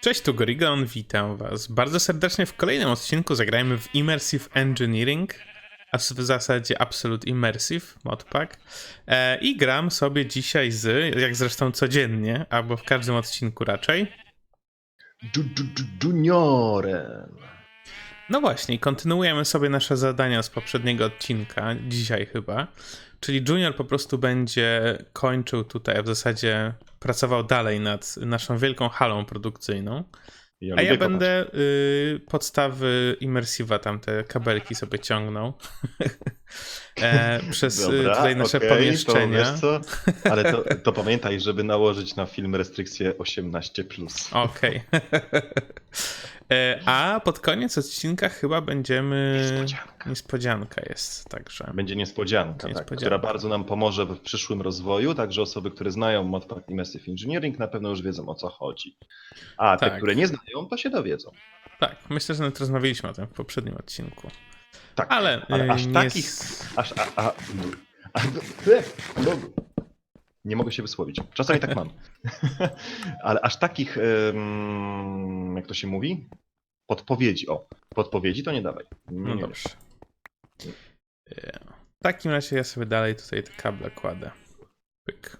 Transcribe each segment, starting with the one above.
Cześć, tu Gorigon, witam was bardzo serdecznie w kolejnym odcinku. Zagrajmy w Immersive Engineering, a w zasadzie Absolute Immersive modpack. E, I gram sobie dzisiaj z, jak zresztą codziennie, albo w każdym odcinku raczej. Ju- ju- ju- Juniorem. No właśnie, kontynuujemy sobie nasze zadania z poprzedniego odcinka, dzisiaj chyba. Czyli Junior po prostu będzie kończył tutaj, w zasadzie pracował dalej nad naszą wielką halą produkcyjną. Ja A ja będę y, podstawy immersiva, tam te kabelki sobie ciągnął e, przez y, Dobra, tutaj nasze okej, pomieszczenia. To? Ale to, to pamiętaj, żeby nałożyć na film restrykcję 18+. Okej. E, A pod koniec odcinka chyba będziemy. Niespodzianka. Niespodzianka jest, także. Będzie niespodzianka, Niespodzianka. Tak, która bardzo nam pomoże w przyszłym rozwoju, także osoby, które znają Modpack Immersive Engineering na pewno już wiedzą o co chodzi. A te, Tak. które nie znają, to się dowiedzą. Tak, myślę, że nawet rozmawialiśmy o tym w poprzednim odcinku. Tak, Ale, ale y, aż nie takich... Aż, a, a, a, no, nie mogę się wysłowić. Czasami tak mam. Ale aż takich, em, jak to się mówi? Podpowiedzi. O, podpowiedzi to nie dawaj. Nie, No dobrze. W takim razie ja sobie dalej tutaj te kable kładę. Pyk.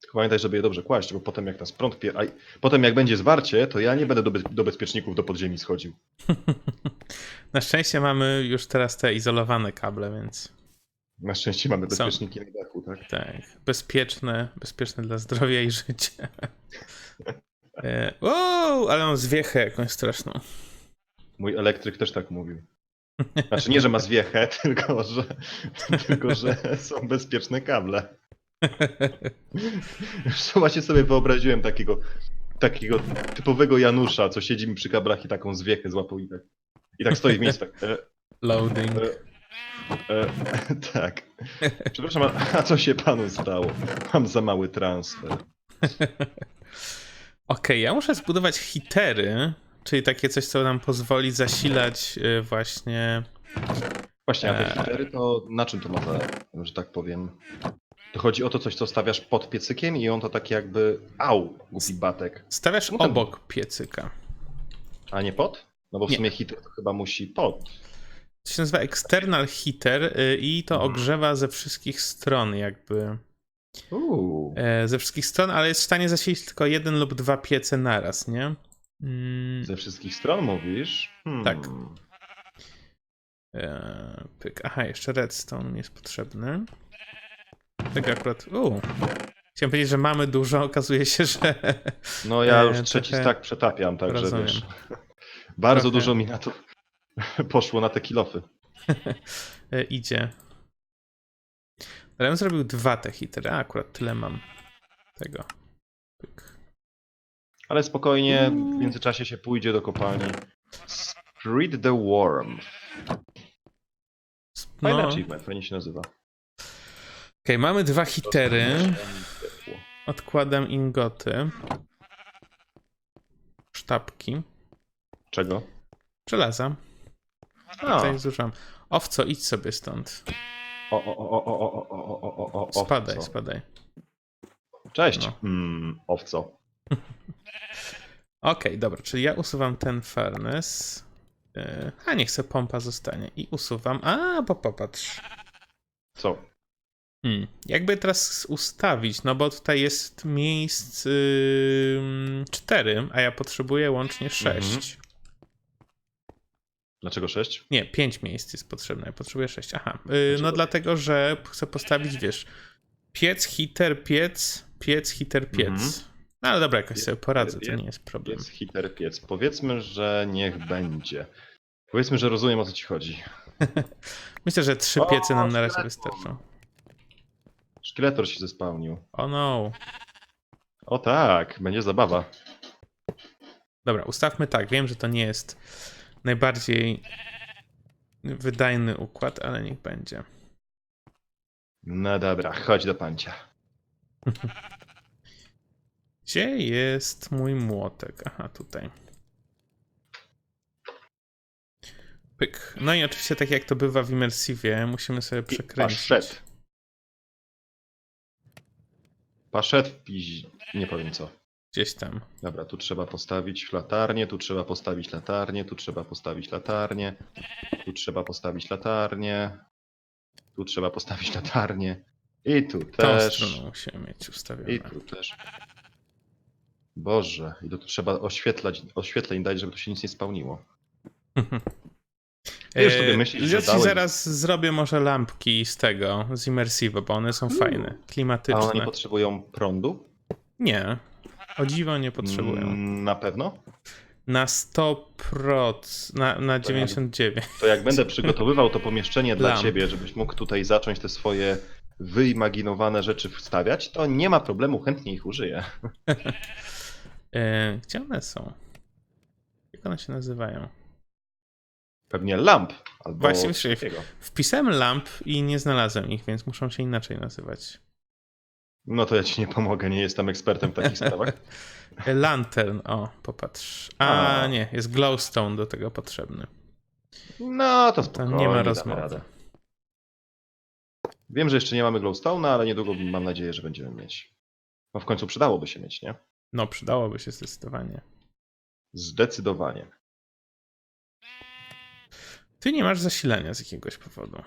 Tylko Pamiętaj, żeby je dobrze kłaść, bo potem jak nas prąd pie... a potem jak będzie zwarcie, to ja nie będę do, be... do bezpieczników do podziemi schodził. Na szczęście mamy już teraz te izolowane kable, więc Na szczęście mamy Są. bezpieczniki na dachu, tak? tak, bezpieczne, bezpieczne dla zdrowia i życia. E, Wow, ale mam zwiechę jakąś straszną. Mój elektryk też tak mówił. Znaczy nie, że ma zwiechę, tylko że, tylko, że są bezpieczne kable. Już właśnie sobie wyobraziłem takiego, takiego typowego Janusza, co siedzi mi przy kablach i taką zwiechę złapał i tak, i tak stoi w miejscu. Tak, e, Loading. e, e, tak. Przepraszam, a, a co się panu stało? Mam za mały transfer. Okej, ja muszę zbudować hitery, czyli takie coś, co nam pozwoli zasilać y, właśnie. Właśnie, a te Eee. hitery to na czym to za, że tak powiem? To chodzi o to coś, co stawiasz pod piecykiem i on to tak jakby, au, głupi batek. Stawiasz No ten- obok piecyka. A nie pod? No bo w Nie. sumie hiter to chyba musi pod. To się nazywa external heater y, i to Mhm. ogrzewa ze wszystkich stron, jakby. Uuu. E, ze wszystkich stron, ale jest w stanie zasilić tylko jeden lub dwa piece naraz, nie? Mm, Ze wszystkich stron mówisz? Hmm. Tak. e, pyk. Aha, jeszcze redstone jest potrzebny. Tego akurat. U. Chciałem powiedzieć, że mamy dużo, okazuje się, że. No ja E, już trzeci tak przetapiam, także rozumiem. wiesz. Bardzo Trochę. dużo mi na to poszło na te kilofy. idzie. Bym zrobił dwa te hitery. A, akurat tyle mam tego. Pyk. Ale spokojnie, w międzyczasie się pójdzie do kopalni. Spread the Worm. Fajny No. achievement, fajnie się nazywa. Okej, mamy dwa hitery. Odkładam ingoty. Sztabki. Czego? Żelaza. A, Tutaj zużam. Owco, idź sobie stąd. O, o, o, o, o, o, o, o, o, o, o, Spadaj, owco. spadaj. Cześć. No. Mm, owco. Okej, dobra, czyli ja usuwam ten furnace. Yy, a niech se pompa zostanie. I usuwam. A, bo popatrz. Co? Hmm. Jakby teraz ustawić, no bo tutaj jest miejsc yy, 4, a ja potrzebuję łącznie 6. Dlaczego 6? Nie, 5 miejsc jest potrzebne, ja potrzebuję 6. Aha, yy, no dlatego, że chcę postawić, wiesz, piec, hiter, piec, piec, hiter, piec. Mhm. No ale dobra, jakoś sobie poradzę, to nie jest problem. Piec, hiter, piec. Powiedzmy, że niech będzie. Powiedzmy, że rozumiem o co ci chodzi. Myślę, że trzy piece nam na razie wystarczą. Szkieletor się zespałnił. O no. O tak, będzie zabawa. Dobra, ustawmy tak. Wiem, że to nie jest najbardziej wydajny układ, ale niech będzie. No dobra, chodź do pancia. Gdzie jest mój młotek? Aha, tutaj. Pyk. No i oczywiście, tak jak to bywa w Immersive, musimy sobie przekręcić. Paszet. Paszet w piź... Nie powiem co. Gdzieś tam. Dobra, tu trzeba postawić latarnię, tu trzeba postawić latarnię, tu trzeba postawić latarnię, tu trzeba postawić latarnię, tu trzeba postawić latarnię i tu Tą też, stroną musimy mieć ustawione. i tu też. Boże, i tu trzeba oświetlać, oświetleń dać, żeby tu się nic nie spełniło. Już sobie E, myślisz, że ja ci dałeś- zaraz zrobię może lampki z tego, z Immersive, bo one są fajne, A one nie potrzebują prądu? Nie, o dziwo nie potrzebują. Mm, Na pewno? Na 100%, na, na 99. To jak będę przygotowywał to pomieszczenie dla Lamp. ciebie, żebyś mógł tutaj zacząć te swoje wyimaginowane rzeczy wstawiać, to nie ma problemu, chętnie ich użyję. E, gdzie one są? Jak one się nazywają? Pewnie lamp albo Właśnie. Wpisałem lamp i nie znalazłem ich, więc muszą się inaczej nazywać. No to ja ci nie pomogę, nie jestem ekspertem w takich sprawach. Lantern, o, popatrz. A, A. nie, jest glowstone do tego potrzebny. No to To spokojnie, nie ma rozmowy. Wiem, że jeszcze nie mamy glowstone'a, ale niedługo mam nadzieję, że będziemy mieć. No w końcu przydałoby się mieć, nie? No, przydałoby się zdecydowanie. Zdecydowanie. Ty nie masz zasilania z jakiegoś powodu.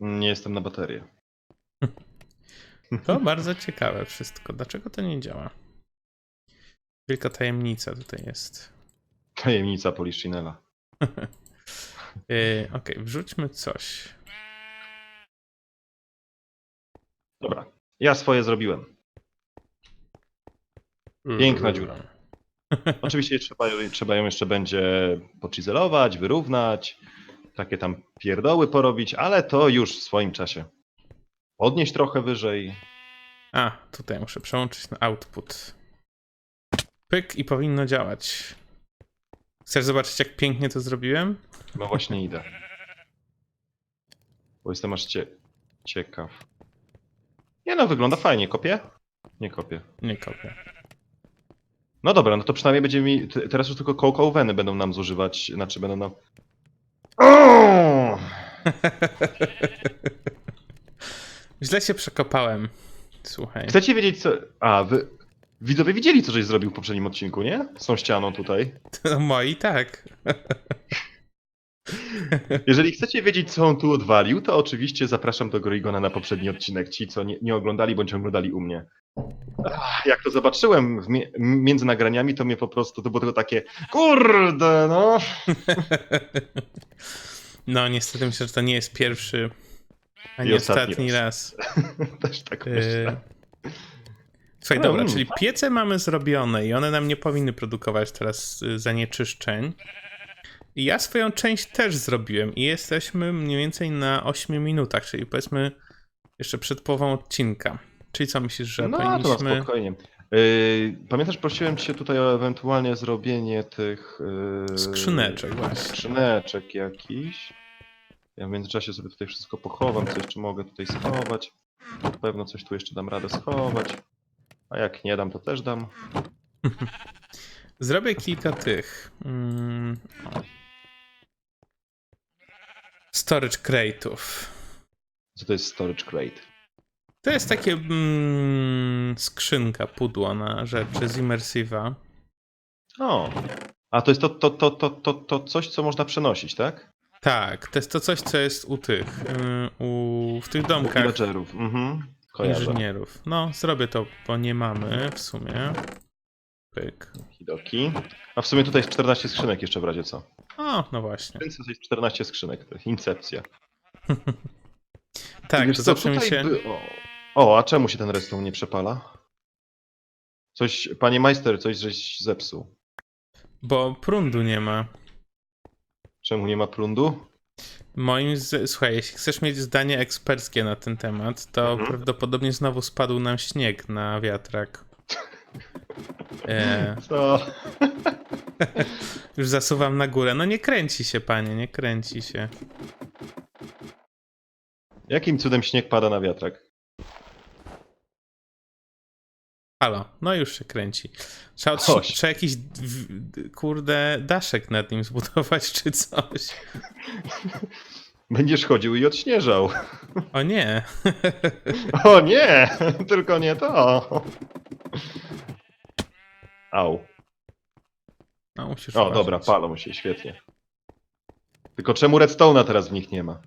Nie jestem na baterię. To bardzo ciekawe wszystko. Dlaczego to nie działa? Wielka tajemnica tutaj jest. Tajemnica Poliszynela. Yy, Okej, wrzućmy coś. Dobra, ja swoje zrobiłem. Piękna dziura. Oczywiście trzeba, trzeba ją jeszcze będzie pocizelować, wyrównać, takie tam pierdoły porobić, ale to już w swoim czasie. Podnieść trochę wyżej. A, tutaj muszę przełączyć na output. Pyk i powinno działać. Chcesz zobaczyć, jak pięknie to zrobiłem? No właśnie idę. Bo jestem aż cie... ciekaw. Nie no, wygląda fajnie. Kopię? Nie kopię. Nie kopię. No dobra, no to przynajmniej będzie mi... Teraz już tylko kołkołweny będą nam zużywać, znaczy będą nam... Źle się przekopałem. Słuchaj. Chcecie wiedzieć co... A, wy... Widzowie widzieli, co żeś zrobił w poprzednim odcinku, nie? Z tą ścianą tutaj. To moi tak. Jeżeli chcecie wiedzieć, co on tu odwalił, to oczywiście zapraszam do Gorigona na poprzedni odcinek. Ci, co nie, nie oglądali, bądź oglądali u mnie. Ach, jak to zobaczyłem w mie- między nagraniami, to mnie po prostu, to było tylko takie kurde, no. No, niestety myślę, że to nie jest pierwszy, a I nie ostatni ostatni raz. raz. Też tak Yy, myślę. Słuchaj, No, dobra, mm. czyli piece mamy zrobione i one nam nie powinny produkować teraz y, zanieczyszczeń. I ja swoją część też zrobiłem i jesteśmy mniej więcej na 8 minutach, czyli powiedzmy jeszcze przed połową odcinka. Czyli co myślisz, że No, powinniśmy... spokojnie. Yy, pamiętasz, prosiłem cię tutaj o ewentualnie zrobienie tych... Yy, Skrzyneczek właśnie. Skrzyneczek jakiś. Ja w międzyczasie sobie tutaj wszystko pochowam, co jeszcze mogę tutaj schować. Na pewno coś tu jeszcze dam radę schować. A jak nie dam, to też dam. Zrobię kilka tych. Mm. Storage crate'ów. Co to jest storage crate? To jest takie mm, skrzynka, pudło na rzeczy z Immersive'a. O! A to jest to, to, to, to, to, to coś, co można przenosić, tak? Tak, to jest to coś, co jest u tych, y, u, w tych domkach villagerów. Mhm. Kojarzę. inżynierów. No, zrobię to, bo nie mamy w sumie. Pyk. Hidoki. A w sumie tutaj jest 14 skrzynek jeszcze w razie co. O, no właśnie. Więc jest 14 skrzynek. To jest Incepcja. Tak, Wiesz to zawsze mi się... by- O. o, a czemu się ten redstone nie przepala? Coś, panie majster, coś żeś zepsuł. Bo prądu nie ma. Czemu nie ma prądu? Moim, z... słuchaj, jeśli chcesz mieć zdanie eksperckie na ten temat, to Mhm. prawdopodobnie znowu spadł nam śnieg na wiatrak. E, Co? już zasuwam na górę. No nie kręci się, panie, nie kręci się. Jakim cudem śnieg pada na wiatrak? Halo, no już się kręci. Trzeba, Chodź. trzeba jakiś, kurde, daszek nad nim zbudować czy coś. Będziesz chodził i odśnieżał. O nie. O nie! Tylko nie to. Au. No, musisz O, uważać. dobra, palą się, świetnie. Tylko czemu Redstone'a teraz w nich nie ma?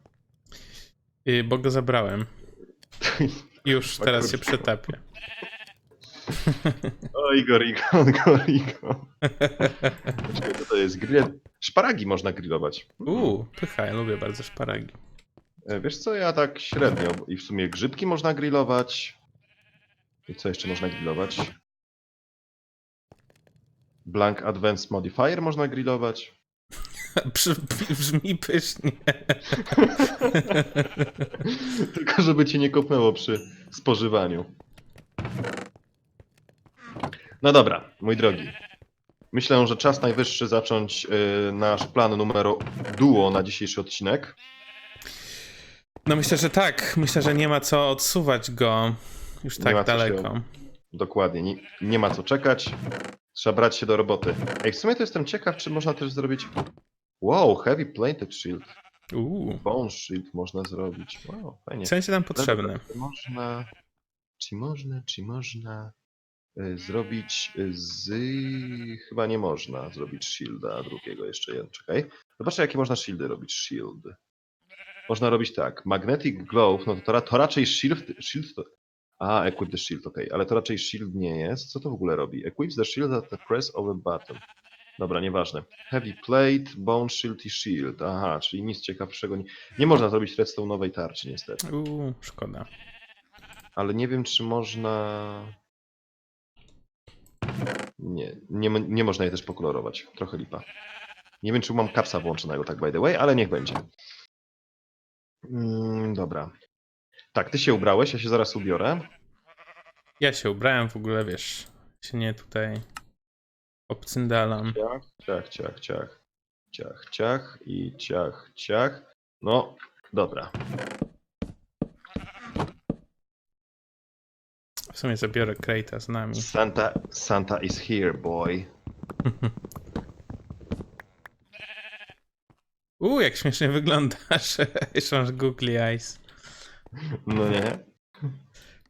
Y, Bo go zabrałem. Już teraz się przetapię. O, Igor, Igor, Igor, Igor. Czekaj, co to jest? Grill... Szparagi można grillować. Uuu, pycha, ja lubię bardzo szparagi. E, Wiesz co, ja tak średnio. I w sumie grzybki można grillować. I co jeszcze można grillować? Blank Advanced Modifier można grillować. Brzmi pysznie. Tylko żeby cię nie kopnęło przy spożywaniu. No dobra, mój drogi. Myślę, że czas najwyższy zacząć y, nasz plan numer duo na dzisiejszy odcinek. No myślę, że tak. Myślę, że nie ma co odsuwać go już Nie tak co się- daleko. Dokładnie, nie, nie ma co czekać. Trzeba brać się do roboty. Ej, w sumie to jestem ciekaw, czy można też zrobić. Wow, heavy plated shield. Uuu, Bone shield można zrobić. Wow, fajnie. co będzie nam potrzebne? Można, czy można, czy można zrobić y, z... Chyba nie można zrobić shielda drugiego, jeszcze jeden, czekaj. Zobaczcie, jakie można shieldy robić, shield. Można robić tak, magnetic glove, no to, to, ra- to raczej shield, shield to... A, equip the shield, okej, ale to raczej shield nie jest. Co to w ogóle robi? Equip the shield at the press of a button. Dobra, nieważne. Heavy plate, bone shield i shield. Aha, czyli nic ciekawszego. Nie, nie można zrobić redstone'owej tarczy niestety. Uuu, szkoda. Ale nie wiem, czy można. Nie, nie, nie można jej też pokolorować. Trochę lipa. Nie wiem, czy mam kapsa włączonego, tak by the way, ale niech będzie. Mm, dobra. Tak, ty się ubrałeś, ja się zaraz ubiorę. Ja się ubrałem w ogóle, wiesz, się nie tutaj obcyndalam. Ciach, ciach, ciach, ciach. Ciach, ciach i ciach, ciach. No, dobra. W sumie zabiorę Crate'a z nami. Santa, Santa is here, boy. Uuu, jak śmiesznie wyglądasz. Jeszcze masz googly eyes. No nie?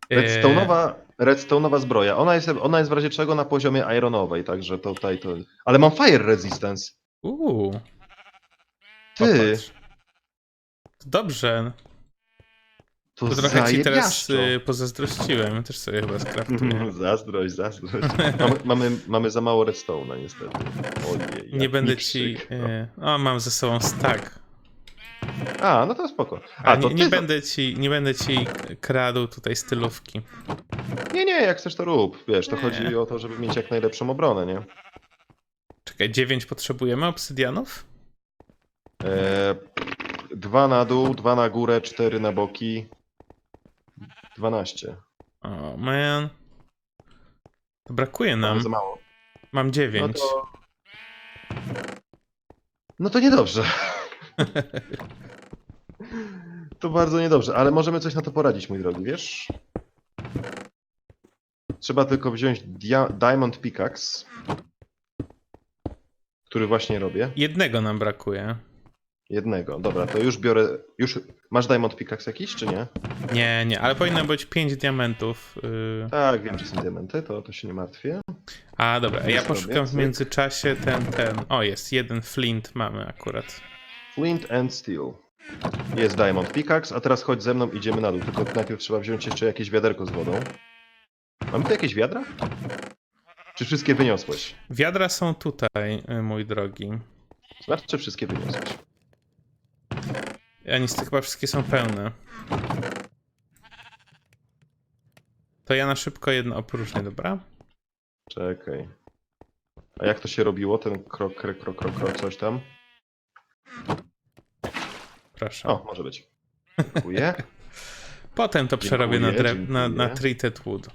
Eee, Redstone'owa, redstone'owa zbroja. Ona jest, ona jest w razie czego na poziomie ironowej, także tutaj to. Ale mam fire resistance. Uuu, Ty, popatrz. Dobrze, to to trochę ci teraz y, pozazdrościłem. Też sobie chyba skraftuję. Zazdrość, zazdrość. Mamy, mamy, mamy za mało redstone'a niestety. Ojej. Nie będę ci... y, O, mam ze sobą stack. A, no to spoko. A A, to nie, nie, będę ci, nie będę ci kradł tutaj stylówki. Nie, nie, jak chcesz to rób. Wiesz, to Nie. chodzi o to, żeby mieć jak najlepszą obronę, nie? Czekaj, 9 potrzebujemy obsydianów? E, dwa na dół, dwa na górę, cztery na boki. 12. O, man. To brakuje Mam nam. za mało. Mam No 9. to... No to niedobrze. To bardzo niedobrze, ale możemy coś na to poradzić, mój drogi, wiesz? Trzeba tylko wziąć dia- Diamond Pickaxe, który właśnie robię. Jednego nam brakuje. Jednego. Dobra, to już biorę. Już. Masz Diamond Pickaxe jakiś, czy nie? Nie, nie, ale powinno być 5 diamentów. y. Tak, wiem, że są diamenty, to, to się nie martwię. A, dobra, ja poszukam w międzyczasie ten, ten. O, jest, jeden flint mamy akurat. Flint and Steel. Jest Diamond Pickaxe, a teraz chodź ze mną, idziemy na dół. Tylko najpierw trzeba wziąć jeszcze jakieś wiaderko z wodą. Mamy tu jakieś wiadra? Czy wszystkie wyniosłeś? Wiadra są tutaj, y, mój drogi. Znaczy, czy wszystkie wyniosłeś? A niestety chyba wszystkie są pełne. To ja na szybko jedno opróżnię, dobra? Czekaj. A jak to się robiło, ten krok, krok, krok, krok, krok coś tam? Proszę. O, może być. Dziękuję. Potem to przerobię na, Dziękuję, na, na dziękuję. treated wood.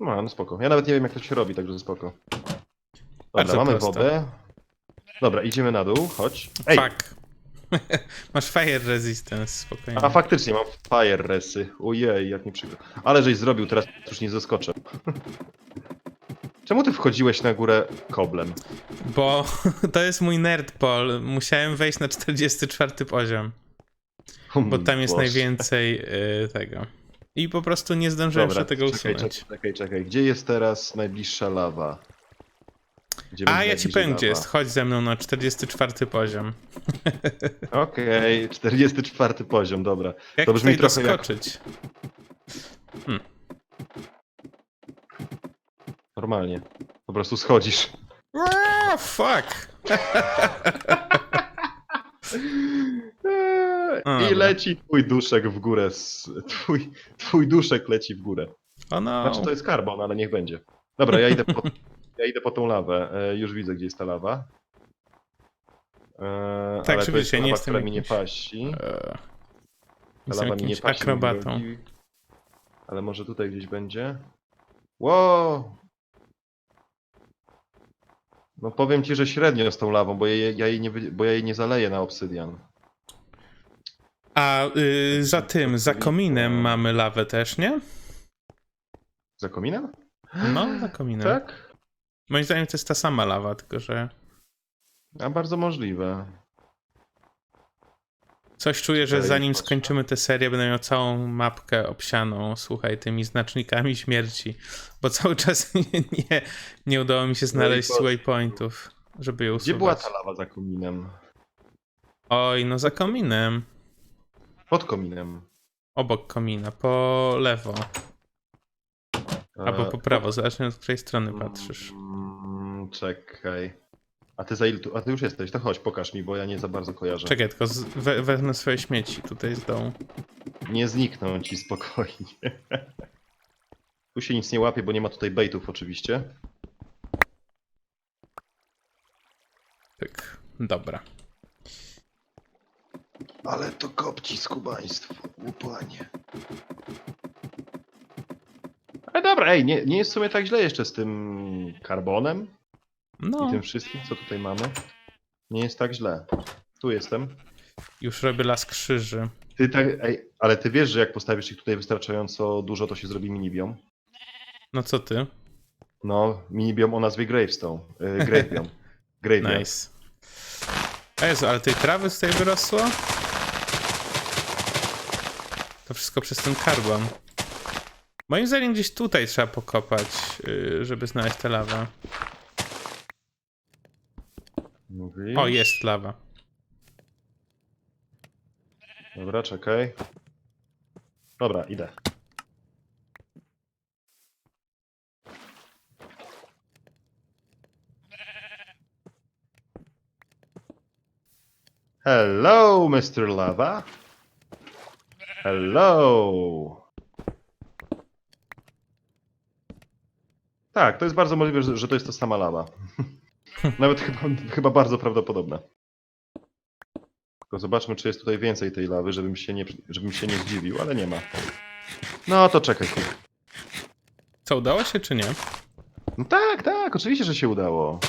No, no spoko. Ja nawet nie wiem, jak to się robi, także spoko. Dobra, Bardzo mamy proste. wodę. Dobra, idziemy na dół, chodź. Ej, Fuck. Masz fire resistance, spokojnie. a faktycznie mam fire resy. Ojej, jak mi przykro. Ale żeś zrobił, teraz już nie zaskoczę. Czemu ty wchodziłeś na górę koblem? Bo to jest mój nerd pol. Musiałem wejść na 44 poziom, bo tam jest Boże. najwięcej y, tego. I po prostu nie zdążyłem Dobra, jeszcze tego czekaj, usunąć. czekaj, czekaj, czekaj. Gdzie jest teraz najbliższa lawa? A ja ci powiem, gdzie jest. Chodź ze mną na 44 poziom. Okej, 44 poziom, dobra. Jak To brzmi trochę jak- doskoczyć? Normalnie. Po prostu schodzisz. Aaa, fuck! I dobra. leci twój duszek w górę. Twój, twój duszek leci w górę. O no. Znaczy to jest karbon, ale niech będzie. Dobra, ja idę po, ja idę po tą lawę. E, już widzę, gdzie jest ta lawa. E, Tak, ale żeby to jest się nie lawa, jestem która mi nie jakiś- pasi. Eee, Ta Jestem lawa mi nie jakimś pasi. mój akrobatą. drogi. Ale może tutaj gdzieś będzie? Wow! No powiem ci, że średnio z tą lawą, bo ja, ja, jej, nie, wy- bo ja jej nie zaleję na obsydian. A y, za tym, za kominem mamy lawę też, nie? Za kominem? No, za kominem. Tak? Moim zdaniem to jest ta sama lawa, tylko że A bardzo możliwe. coś czuję, że zanim skończymy tę serię, będę miał całą mapkę obsianą, słuchaj, tymi znacznikami śmierci, bo cały czas nie, nie, nie udało mi się znaleźć Waypoint. waypointów, żeby je usuwać. Gdzie była ta lawa za kominem? Oj, no za kominem. Pod kominem. Obok komina, po lewo, albo E, po prawo, zależnie od której strony patrzysz. Mm, czekaj. A ty za ile tu? A ty już jesteś, to chodź, pokaż mi, bo ja nie za bardzo kojarzę. Czekaj, tylko z, we, wezmę swoje śmieci tutaj z dołu. Nie znikną ci spokojnie. Tu się nic nie łapie, bo nie ma tutaj baitów oczywiście. Pyk, dobra. Ale to kopci skubaństwo, łupanie. Ale dobra, ej, nie, nie jest w sumie tak źle jeszcze z tym karbonem No, i tym wszystkim, co tutaj mamy. Nie jest tak źle. Tu jestem. już robię las krzyży. Ty tak, ej, ale ty wiesz, że jak postawisz ich tutaj wystarczająco dużo, to się zrobi minibiom? No co ty? No, minibiom o nazwie Gravestone. Yy, Gravebiom. Nice. A Jezu, ale tej trawy tutaj wyrosło? To wszystko przez ten karbon. Moim zdaniem gdzieś tutaj trzeba pokopać, yy, żeby znaleźć tę lawę. Mówisz? O, jest lawa. Dobra, czekaj. Dobra, idę. Hello, Mr. Lava. Hello. Tak, to jest bardzo możliwe, że, że to jest ta sama lawa. Nawet chyba, chyba bardzo prawdopodobne. Tylko zobaczmy, czy jest tutaj więcej tej lawy, żebym się nie, żebym się nie zdziwił, ale nie ma. No to czekaj. Co, udało się czy nie? No tak, tak, oczywiście, że się udało.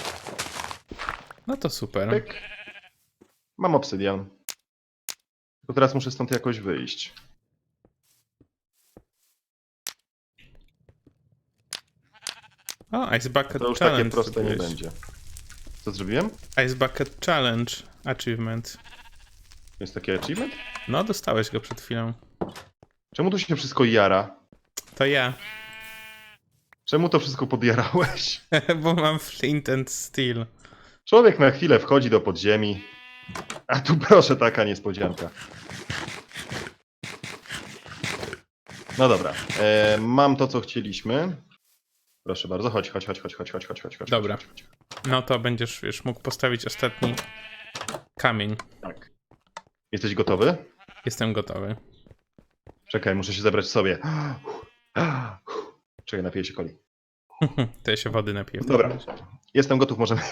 No to super. Pyk. Mam obsydian. Tylko teraz muszę stąd jakoś wyjść. O, Ice Bucket To już takie Challenge. proste nie zrobiłeś. będzie. Co zrobiłem? Ice Bucket Challenge Achievement. Jest taki achievement? No, dostałeś go przed chwilą. Czemu tu się wszystko jara? To ja, Czemu to wszystko podjarałeś? bo mam Flint and Steel. Człowiek na chwilę wchodzi do podziemi. A tu proszę taka niespodzianka. No dobra, e, mam to co chcieliśmy. Proszę bardzo, chodź, chodź, chodź, chodź, chodź, chodź, chodź, chodź, chodź. Dobra. Chodź, chodź. No to będziesz już mógł postawić ostatni kamień. Tak. Jesteś gotowy? Jestem gotowy. Czekaj, muszę się zebrać w sobie. Czekaj, napiję się coli. To ja się wody napiję. w Dobra. takim razie. Jestem gotów, możemy.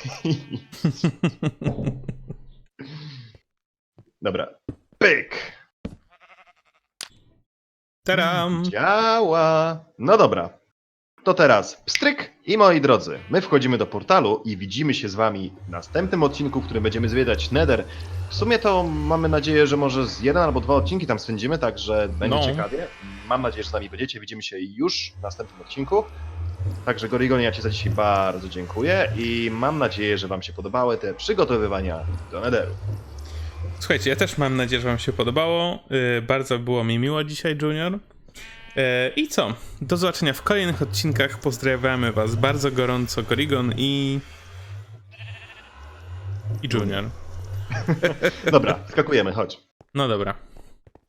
Dobra. Pyk! Taram! Działa! No dobra. To teraz pstryk i moi drodzy, my wchodzimy do portalu i widzimy się z wami w następnym odcinku, w którym będziemy zwiedzać Nether. W sumie to mamy nadzieję, że może z jeden albo dwa odcinki tam spędzimy, także będzie No. ciekawie. Mam nadzieję, że z nami będziecie. Widzimy się już w następnym odcinku. Także Gorigon, ja Ci za dzisiaj bardzo dziękuję i mam nadzieję, że Wam się podobały te przygotowywania do Netheru. Słuchajcie, ja też mam nadzieję, że Wam się podobało. Yy, bardzo było mi miło dzisiaj, Junior. E, I co? Do zobaczenia w kolejnych odcinkach. Pozdrawiamy Was bardzo gorąco, Gorigon i. i Junior. Dobra, skakujemy, chodź. No dobra.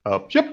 Op, siup.